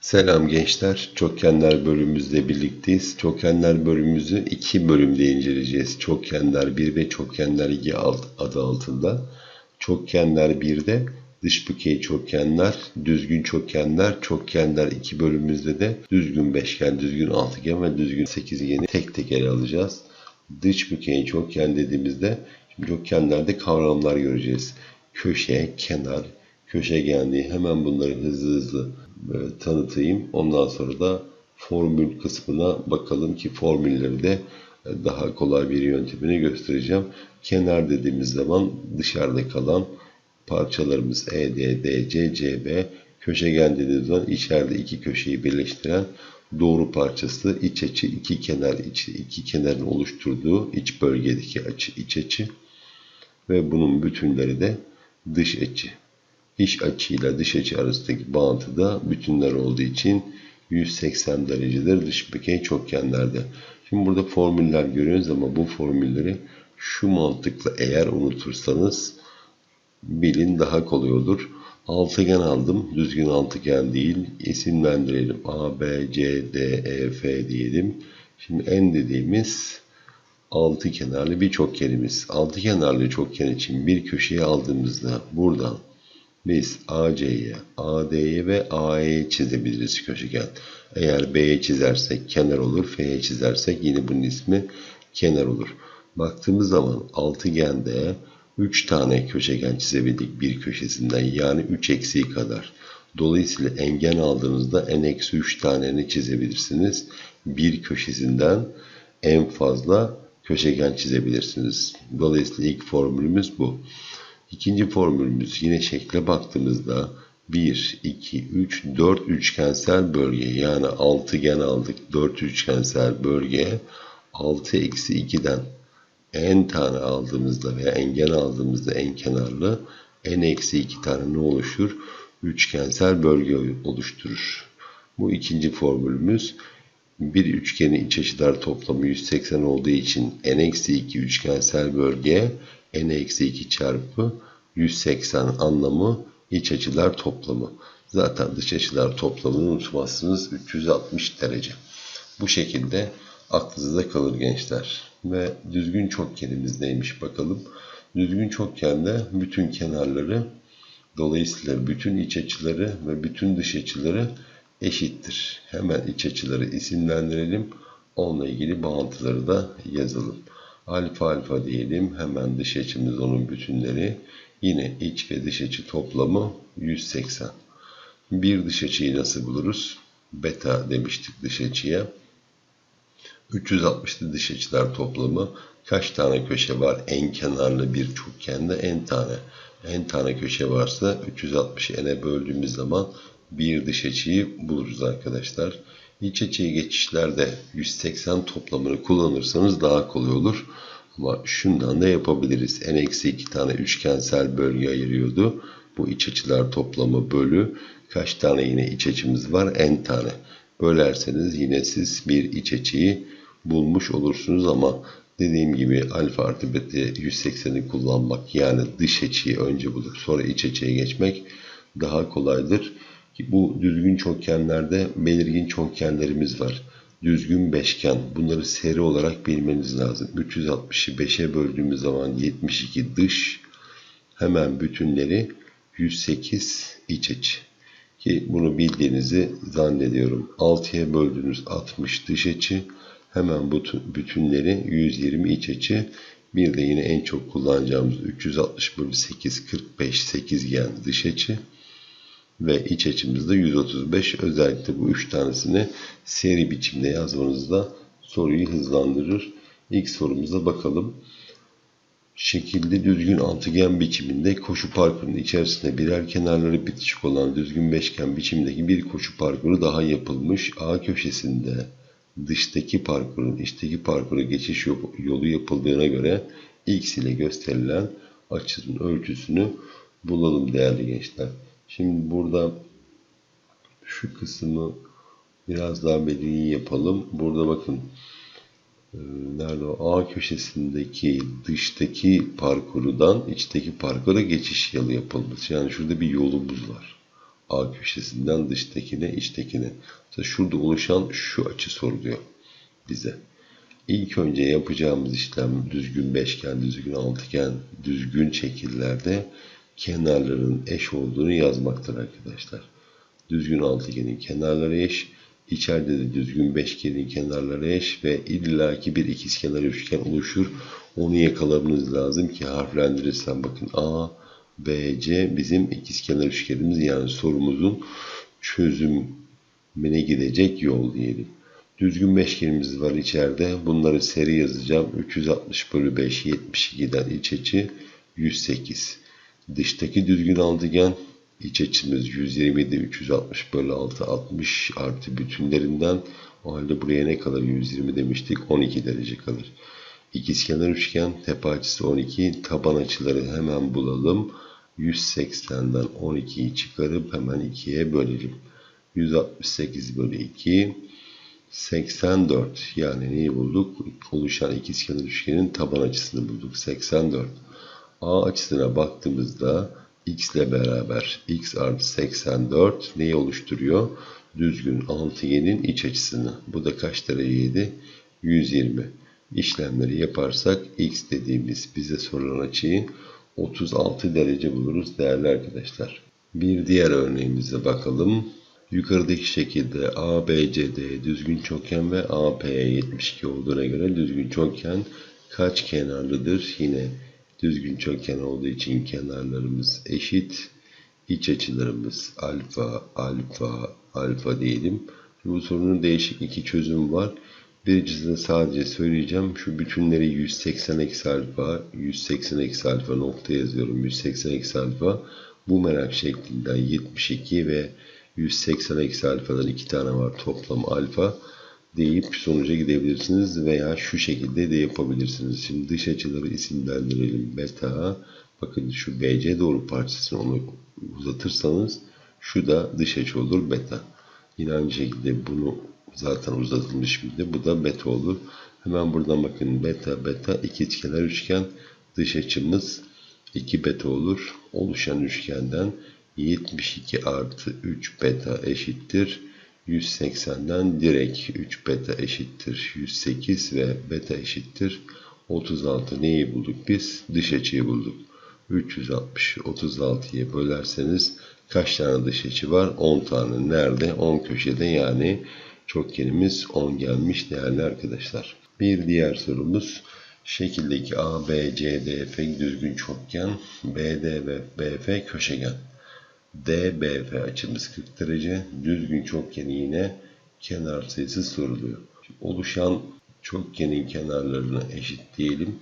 Selam gençler. Çokgenler bölümümüzde birlikteyiz. Çokgenler bölümümüzü iki bölümde inceleyeceğiz. Çokgenler 1 ve Çokgenler 2 adı altında. Çokgenler 1'de dış bükey çokgenler, düzgün çokgenler, çokgenler 2 bölümümüzde de düzgün beşgen, düzgün altıgen ve düzgün sekizgeni tek tek ele alacağız. Dış bükey çokgen dediğimizde şimdi çokgenlerde kavramlar göreceğiz. Köşe, kenar, köşegenliği hemen bunları hızlı hızlı e, tanıtayım. Ondan sonra da formül kısmına bakalım ki formülleri de e, daha kolay bir yöntemini göstereceğim. Kenar dediğimiz zaman dışarıda kalan parçalarımız ED, DC, CB, köşegen dediğimiz zaman içeride iki köşeyi birleştiren doğru parçası iç açı iki kenar iç, iki kenarın oluşturduğu iç bölgedeki açı iç açı ve bunun bütünleri de dış açı iç açıyla dış açı arasındaki bağıntı da bütünler olduğu için 180 derecedir dış bükey çokgenlerde. Şimdi burada formüller görüyoruz ama bu formülleri şu mantıkla eğer unutursanız bilin daha kolay olur. Altıgen aldım. Düzgün altıgen değil. İsimlendirelim. A, B, C, D, E, F diyelim. Şimdi en dediğimiz altı kenarlı bir çokgenimiz. Altı kenarlı çokgen için bir köşeye aldığımızda buradan biz AC'ye, AD'ye ve AE'ye çizebiliriz köşegen. Eğer B'ye çizersek kenar olur, F'ye çizersek yine bunun ismi kenar olur. Baktığımız zaman altıgende 3 tane köşegen çizebildik bir köşesinden yani 3 eksiği kadar. Dolayısıyla engen aldığınızda n-3 taneni çizebilirsiniz. Bir köşesinden en fazla köşegen çizebilirsiniz. Dolayısıyla ilk formülümüz bu. İkinci formülümüz yine şekle baktığımızda 1, 2, 3, 4 üçgensel bölge yani altıgen aldık 4 üçgensel bölge 6 eksi 2'den n tane aldığımızda veya engen aldığımızda en kenarlı n eksi 2 tane ne oluşur? Üçgensel bölge oluşturur. Bu ikinci formülümüz bir üçgenin iç açılar toplamı 180 olduğu için n eksi 2 üçgensel bölge n eksi 2 çarpı 180 anlamı iç açılar toplamı. Zaten dış açılar toplamını unutmazsınız 360 derece. Bu şekilde aklınızda kalır gençler. Ve düzgün çokgenimiz neymiş bakalım. Düzgün çokgende bütün kenarları dolayısıyla bütün iç açıları ve bütün dış açıları eşittir. Hemen iç açıları isimlendirelim. Onunla ilgili bağıntıları da yazalım. Alfa alfa diyelim. Hemen dış açımız onun bütünleri. Yine iç ve dış açı toplamı 180. Bir dış açıyı nasıl buluruz? Beta demiştik dış açıya. 360'lı dış açılar toplamı kaç tane köşe var? En kenarlı bir çokgende en tane. En tane köşe varsa 360'ı n'e böldüğümüz zaman bir dış açıyı buluruz arkadaşlar. İç açıya geçişlerde 180 toplamını kullanırsanız daha kolay olur. Ama şundan da yapabiliriz. n-2 tane üçgensel bölge ayırıyordu. Bu iç açılar toplamı bölü kaç tane yine iç açımız var? n tane. Bölerseniz yine siz bir iç açıyı bulmuş olursunuz ama dediğim gibi alfa artı beta 180'i kullanmak yani dış açıyı önce bulup sonra iç açıya geçmek daha kolaydır. Bu düzgün çokgenlerde belirgin çokgenlerimiz var. Düzgün beşgen. Bunları seri olarak bilmeniz lazım. 360'ı 5'e böldüğümüz zaman 72 dış. Hemen bütünleri 108 iç açı. Ki bunu bildiğinizi zannediyorum. 6'ya böldüğünüz 60 dış açı. Hemen bütünleri 120 iç açı. Bir de yine en çok kullanacağımız 360 bölü 8 45 sekizgen dış açı ve iç açımızda 135. Özellikle bu üç tanesini seri biçimde yazmanızda soruyu hızlandırır. İlk sorumuza bakalım. Şekilde düzgün altıgen biçiminde koşu parkurunun içerisinde birer kenarları bitişik olan düzgün beşgen biçimdeki bir koşu parkuru daha yapılmış. A köşesinde dıştaki parkurun içteki parkura geçiş yolu yapıldığına göre x ile gösterilen açının ölçüsünü bulalım değerli gençler. Şimdi burada şu kısmı biraz daha belirgin yapalım. Burada bakın e, nerede o A köşesindeki dıştaki parkurudan içteki parkura geçiş yolu yapılmış. Yani şurada bir yolumuz var. A köşesinden dıştakine, içtekine. Mesela şurada oluşan şu açı soruluyor bize. İlk önce yapacağımız işlem düzgün beşgen, düzgün altıgen, düzgün şekillerde kenarların eş olduğunu yazmaktır arkadaşlar. Düzgün altıgenin kenarları eş, içeride de düzgün beşgenin kenarları eş ve illaki bir ikizkenar üçgen oluşur. Onu yakalamanız lazım ki harflendirirsem bakın A, B, C bizim ikizkenar üçgenimiz yani sorumuzun çözümüne gidecek yol diyelim. Düzgün beşgenimiz var içeride. Bunları seri yazacağım. 360 bölü 5 72'den iç açı 108. Dıştaki düzgün altıgen iç açımız 127 360 bölü 6 60 artı bütünlerinden o halde buraya ne kalır 120 demiştik 12 derece kalır. İkizkenar üçgen tepe açısı 12 taban açıları hemen bulalım. 180'den 12'yi çıkarıp hemen 2'ye bölelim. 168 bölü 2 84 yani neyi bulduk? Oluşan ikizkenar üçgenin taban açısını bulduk. 84. A açısına baktığımızda x ile beraber x artı 84 neyi oluşturuyor? Düzgün altıgenin iç açısını. Bu da kaç dereceydi? 120. İşlemleri yaparsak x dediğimiz bize sorulan açıyı 36 derece buluruz değerli arkadaşlar. Bir diğer örneğimize bakalım. Yukarıdaki şekilde ABCD düzgün çokgen ve AP 72 olduğuna göre düzgün çokgen kaç kenarlıdır? Yine düzgün çokgen olduğu için kenarlarımız eşit. İç açılarımız alfa, alfa, alfa diyelim. Bu sorunun değişik iki çözümü var. Birincisini sadece söyleyeceğim. Şu bütünleri 180 eksi alfa, 180 eksi alfa nokta yazıyorum. 180 eksi alfa bu merak şeklinden 72 ve 180 eksi alfadan iki tane var toplam alfa deyip sonuca gidebilirsiniz veya şu şekilde de yapabilirsiniz. Şimdi dış açıları isimlendirelim. Beta bakın şu BC doğru parçasını onu uzatırsanız şu da dış açı olur beta. Yine aynı şekilde bunu zaten uzatılmış bir de bu da beta olur. Hemen buradan bakın beta beta ikizkenar üçgen dış açımız 2 beta olur. Oluşan üçgenden 72 artı 3 beta eşittir. 180'den direkt 3 beta eşittir 108 ve beta eşittir 36 neyi bulduk biz? Dış açıyı bulduk. 360 36'ya bölerseniz kaç tane dış açı var? 10 tane. Nerede? 10 köşede yani çokgenimiz 10 gelmiş değerli arkadaşlar. Bir diğer sorumuz şekildeki A, B, C, D, F düzgün çokgen, BD ve BF köşegen. DBF açımız 40 derece. Düzgün çokgeni yine kenar sayısı soruluyor. Şimdi oluşan çokgenin kenarlarını eşitleyelim.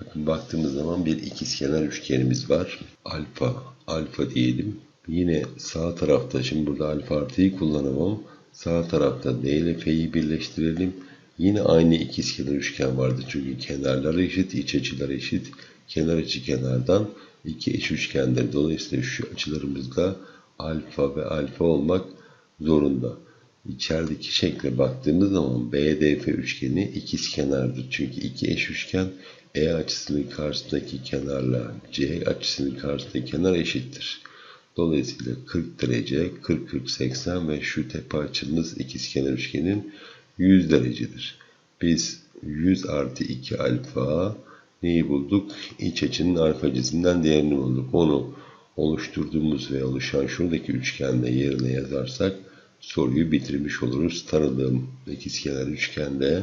Bakın baktığımız zaman bir ikizkenar üçgenimiz var. Alfa, alfa diyelim. Yine sağ tarafta şimdi burada alfa artıyı kullanamam. Sağ tarafta D ile F'yi birleştirelim. Yine aynı ikizkenar üçgen vardı. Çünkü kenarlar eşit, iç açılar eşit. Kenar açı kenardan iki eş üçgendir. Dolayısıyla şu açılarımızda alfa ve alfa olmak zorunda. İçerideki şekle baktığımız zaman BDF üçgeni ikizkenardır. Çünkü iki eş üçgen E açısının karşısındaki kenarla C açısının karşısındaki kenar eşittir. Dolayısıyla 40 derece, 40, 40, 80 ve şu tepe açımız ikizkenar üçgenin 100 derecedir. Biz 100 artı 2 alfa neyi bulduk? İç açının alfa cinsinden değerini bulduk. Onu oluşturduğumuz ve oluşan şuradaki üçgende yerine yazarsak soruyu bitirmiş oluruz. Tanıdığım ikizkenar üçgende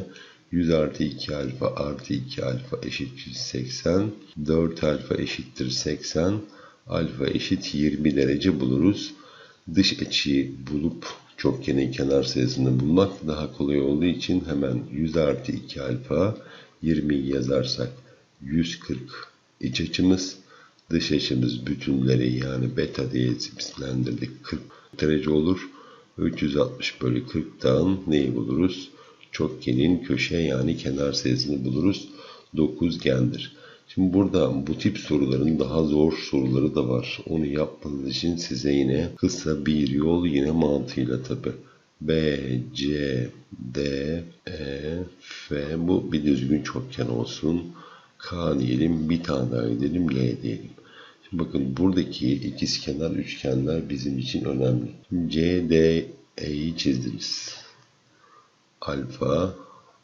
100 artı 2 alfa artı 2 alfa eşittir 80. 4 alfa eşittir 80. Alfa eşit 20 derece buluruz. Dış açıyı bulup çokgenin kenar sayısını bulmak daha kolay olduğu için hemen 100 artı 2 alfa 20 yazarsak 140 iç açımız dış açımız bütünleri yani beta diye isimlendirdik 40 derece olur. 360 bölü 40'tan neyi buluruz? Çokgenin köşe yani kenar sayısını buluruz. 9 gendir. Şimdi burada bu tip soruların daha zor soruları da var. Onu yapmanız için size yine kısa bir yol yine mantığıyla tabi. B, C, D, E, F bu bir düzgün çokgen olsun. K diyelim bir tane daha gidelim L diyelim. Şimdi bakın buradaki ikizkenar üçgenler bizim için önemli. CDE'yi çizdiniz. Alfa,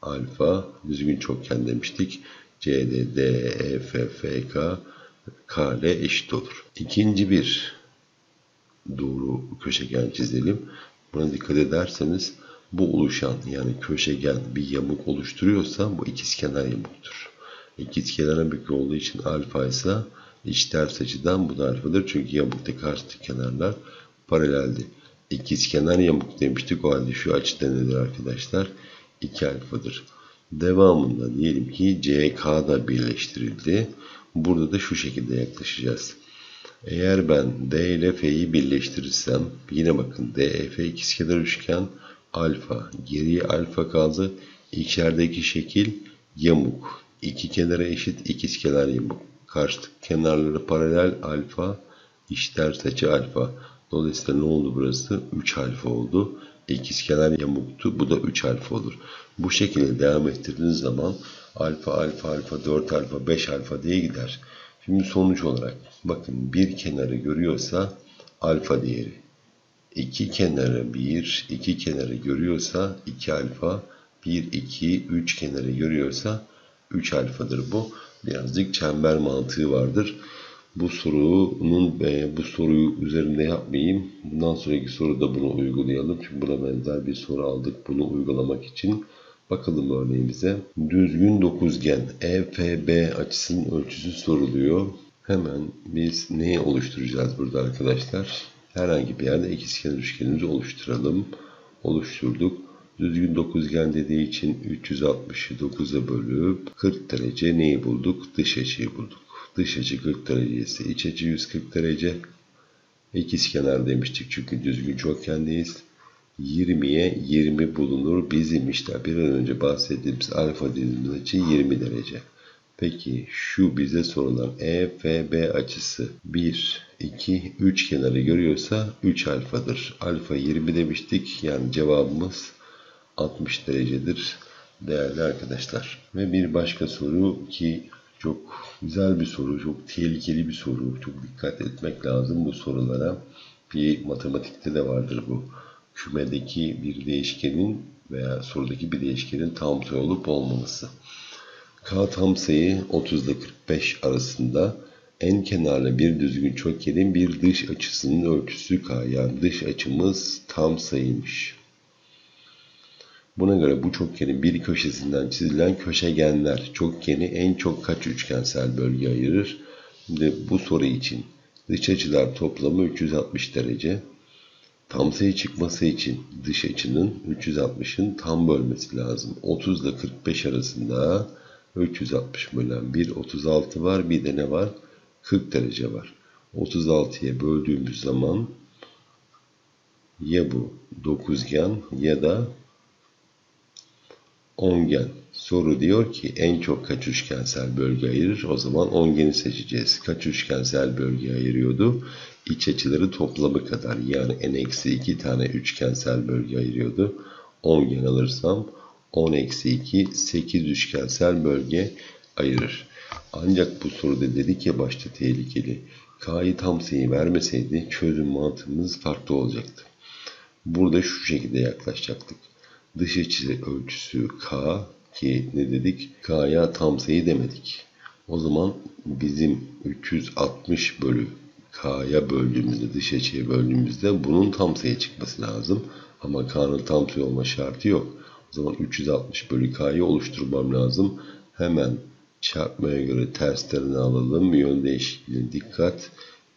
alfa, düzgün çokgen demiştik. DE, F, FK, KL eşit olur. İkinci bir doğru köşegen çizelim. Buna dikkat ederseniz bu oluşan yani köşegen bir yamuk oluşturuyorsa bu ikizkenar yamuktur. İkizkenar yamuk olduğu için alfa ise iç ters açıdan bu da alfadır. Çünkü yamukta karşıtı kenarlar paraleldi. İkizkenar yamuk demiştik. O halde şu açıda nedir arkadaşlar? 2 alfadır. Devamında diyelim ki CK da birleştirildi. Burada da şu şekilde yaklaşacağız. Eğer ben D ile F'yi birleştirirsem yine bakın DEF ikizkenar üçgen alfa. Geriye alfa kaldı. İçerideki şekil yamuk. İki kenara eşit ikizkenar yamuk. Karşı kenarları paralel alfa. İç ters açı alfa. Dolayısıyla ne oldu burası? 3 alfa oldu. İkizkenar yamuktu. Bu da 3 alfa olur. Bu şekilde devam ettirdiğiniz zaman alfa alfa alfa 4 alfa 5 alfa diye gider. Şimdi sonuç olarak bakın bir kenarı görüyorsa alfa değeri. iki kenarı 1, iki kenarı görüyorsa 2 alfa, 1, 2, 3 kenarı görüyorsa 3 alfadır bu. Birazcık çember mantığı vardır. Bu sorunun e, bu soruyu üzerinde yapmayayım. Bundan sonraki soruda bunu uygulayalım. Çünkü buna benzer bir soru aldık bunu uygulamak için. Bakalım örneğimize. Düzgün dokuzgen EFB açısının ölçüsü soruluyor. Hemen biz neyi oluşturacağız burada arkadaşlar? Herhangi bir yerde ikizkenar üçgenimizi oluşturalım. Oluşturduk. Düzgün dokuzgen dediği için 360'ı 9'a bölüp 40 derece neyi bulduk? Dış açıyı bulduk. Dış açı 40 derece ise iç açı 140 derece. İkizkenar demiştik çünkü düzgün çokgendeyiz. 20'ye 20 bulunur. Bizim işte bir an önce bahsettiğimiz alfa dediğimiz açı 20 derece. Peki şu bize sorulan EFB açısı 1, 2, 3 kenarı görüyorsa 3 alfadır. Alfa 20 demiştik. Yani cevabımız 60 derecedir değerli arkadaşlar. Ve bir başka soru ki çok güzel bir soru, çok tehlikeli bir soru. Çok dikkat etmek lazım bu sorulara. Bir matematikte de vardır bu kümedeki bir değişkenin veya sorudaki bir değişkenin tam sayı olup olmaması. K tam sayı 30 ile 45 arasında en kenarlı bir düzgün çokgenin bir dış açısının ölçüsü K. Yani dış açımız tam sayıymış. Buna göre bu çokgenin bir köşesinden çizilen köşegenler çokgeni en çok kaç üçgensel bölge ayırır? Şimdi bu soru için dış açılar toplamı 360 derece. Tam sayı çıkması için dış açının 360'ın tam bölmesi lazım. 30 ile 45 arasında 360 bölen 1, 36 var. Bir de ne var? 40 derece var. 36'ya böldüğümüz zaman ya bu dokuzgen ya da ongen. Soru diyor ki en çok kaç üçgensel bölge ayırır? O zaman ongeni seçeceğiz. Kaç üçgensel bölge ayırıyordu? İç açıları toplamı kadar yani n-2 tane üçgensel bölge ayırıyordu. Ongen alırsam 10-2 8 üçgensel bölge ayırır. Ancak bu soruda dedik ya başta tehlikeli. K'yı tam sayı vermeseydi çözüm mantığımız farklı olacaktı. Burada şu şekilde yaklaşacaktık. Dış açı ölçüsü K ki ne dedik? K'ya tam sayı demedik. O zaman bizim 360 bölü K'ya böldüğümüzde, dış açıya böldüğümüzde bunun tam sayı çıkması lazım. Ama K'nın tam sayı olma şartı yok. O zaman 360 bölü K'yı oluşturmam lazım. Hemen çarpmaya göre terslerini alalım. Yön değişikliğine dikkat.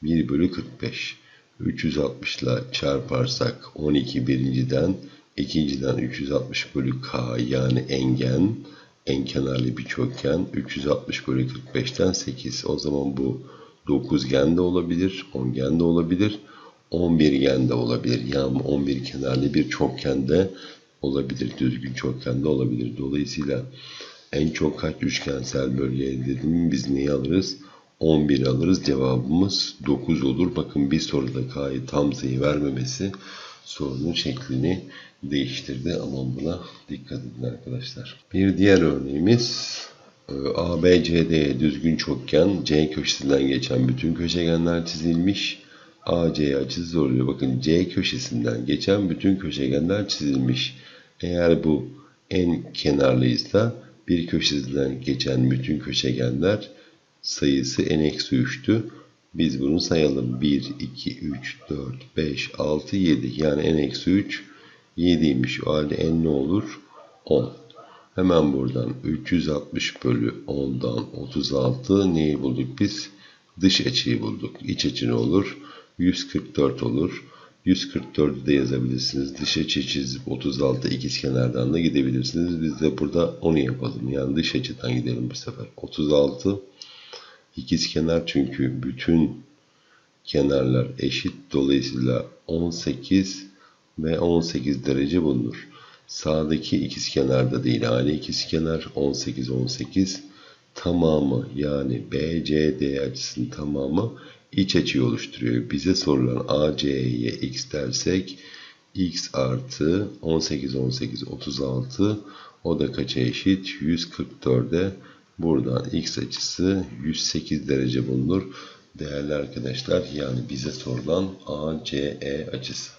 1 bölü 45. 360 ile çarparsak 12 birinciden ikinciden 360 bölü K yani engen en kenarlı bir çokgen 360 bölü 45'ten 8. O zaman bu 9gen de olabilir, 10gen de olabilir, 11 gen de olabilir. Yani 11 kenarlı bir çokgen de olabilir, düzgün çokgen de olabilir. Dolayısıyla en çok kaç üçgensel bölge elde edelim biz neyi alırız? 11 alırız. Cevabımız 9 olur. Bakın bir soruda K'yı tam sayı vermemesi sorunun şeklini değiştirdi. Aman buna dikkat edin arkadaşlar. Bir diğer örneğimiz Ee, ABCD düzgün çokgen C köşesinden geçen bütün köşegenler çizilmiş. AC açısı soruluyor. Bakın C köşesinden geçen bütün köşegenler çizilmiş. Eğer bu en kenarlıysa bir köşesinden geçen bütün köşegenler sayısı n-3'tü. Biz bunu sayalım. 1, 2, 3, 4, 5, 6, 7. Yani n-3 7'ymiş. O halde n ne olur? 10. Hemen buradan 360 bölü 10'dan 36 neyi bulduk biz? Dış açıyı bulduk. İç açı ne olur? 144 olur. 144'ü de yazabilirsiniz. Dış açı çizip 36 ikizkenardan da gidebilirsiniz. Biz de burada onu yapalım. Yani dış açıdan gidelim bu sefer. 36 ikizkenar çünkü bütün kenarlar eşit. Dolayısıyla 18 ve 18 derece bulunur. Sağdaki ikizkenarda değil. Ali ikizkenar 18 18 tamamı yani BCD açısının tamamı iç açıyı oluşturuyor. Bize sorulan AC'ye x dersek x artı 18 18 36 o da kaça eşit? 144'e buradan x açısı 108 derece bulunur. Değerli arkadaşlar yani bize sorulan ACE açısı.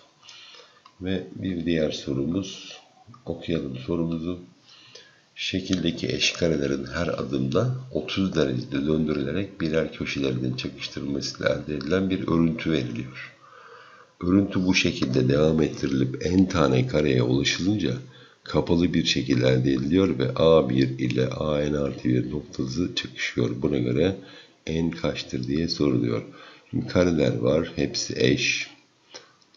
Ve bir diğer sorumuz okuyalım sorumuzu. Şekildeki eş karelerin her adımda 30 derecede döndürülerek birer köşelerinin çakıştırılmasıyla elde edilen bir örüntü veriliyor. Örüntü bu şekilde devam ettirilip n tane kareye ulaşılınca kapalı bir şekilde elde ediliyor ve A1 ile AN artı 1 noktası çakışıyor. Buna göre n kaçtır diye soruluyor. Şimdi kareler var. Hepsi eş.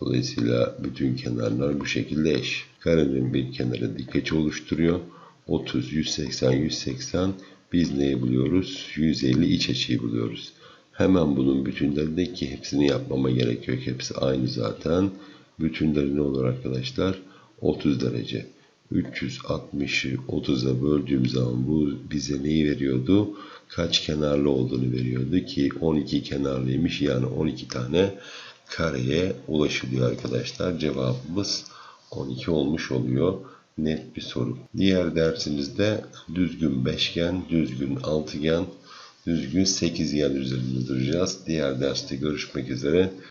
Dolayısıyla bütün kenarlar bu şekilde eş. Karenin bir kenarı dik açı oluşturuyor. 30, 180, 180 biz neyi buluyoruz? 150 iç açıyı buluyoruz. Hemen bunun bütünlerindeki hepsini yapmama gerek yok. Hepsi aynı zaten. Bütünleri ne olur arkadaşlar? 30 derece. 360'ı 30'a böldüğüm zaman bu bize neyi veriyordu? Kaç kenarlı olduğunu veriyordu ki 12 kenarlıymış. Yani 12 tane kareye ulaşılıyor arkadaşlar. Cevabımız 12 olmuş oluyor. Net bir soru. Diğer dersimizde düzgün beşgen, düzgün altıgen, düzgün sekizgen üzerinde duracağız. Diğer derste görüşmek üzere.